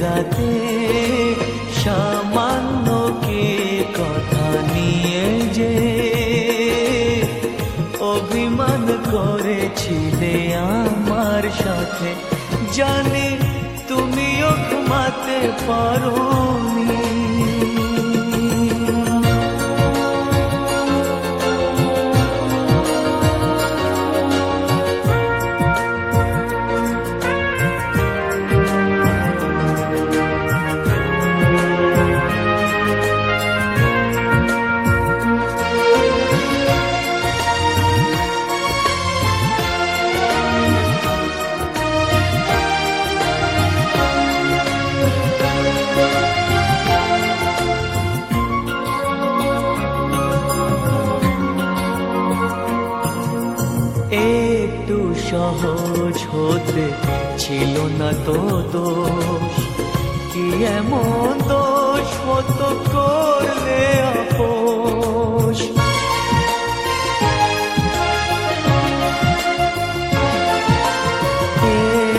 রাতে সামান্য কে কথা নিয়ে যে অভিমান করেছিলে আমার সাথে। জানি তুমিও ঘুমাতে পারোনি। একটু সহজ হতে ছিল না তো দোষ। কি এমন দোষ মতো করলে আপোষ?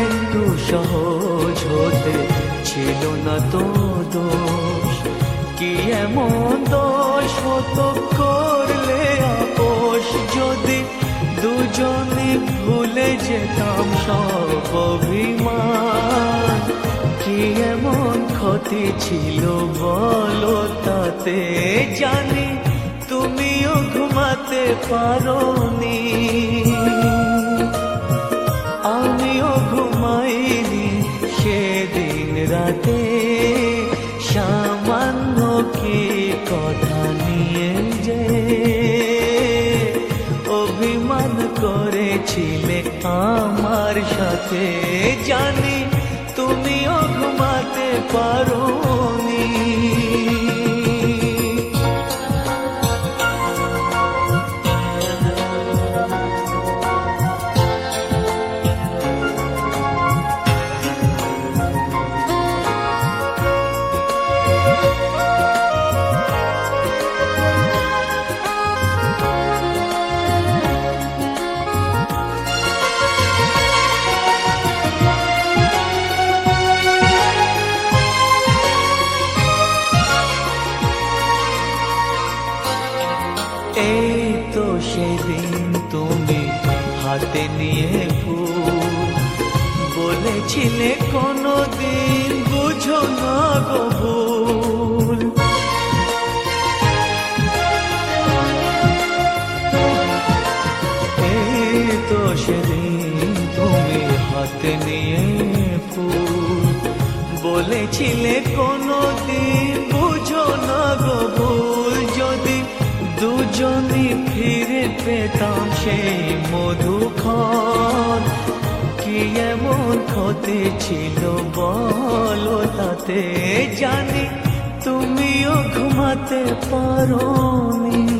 একটু সহজ হতে ছিল না তো দোষ। কি এমন দোষ মতো করলে আপোষ? যদি দুজনে যেতাম সব অভিমান। কি এমন ক্ষতি ছিল বলো তাতে? জানি তুমিও ঘুমাতে পারো নি আমিও ঘুমাইনি সেদিন রাতে। করেছিলে আমার সাথে। জানি তুমিও ঘুমাতে পারোনি সেদিন তুমি হাতে নিয়ে ফুল বলেছিলে কোনো দিন বুঝো না গো ভুল। এই তো সেদিন তুমি হাতে নিয়ে ফুল বলেছিলে কোনো দিন বুঝো না গো ভুল। যদি দুজনই ফিরে পেতাম সেই মধুক্ষণ কি এমন ক্ষতি ছিল বলো তাতে? জানি তুমিও ঘুমাতে পারোনি।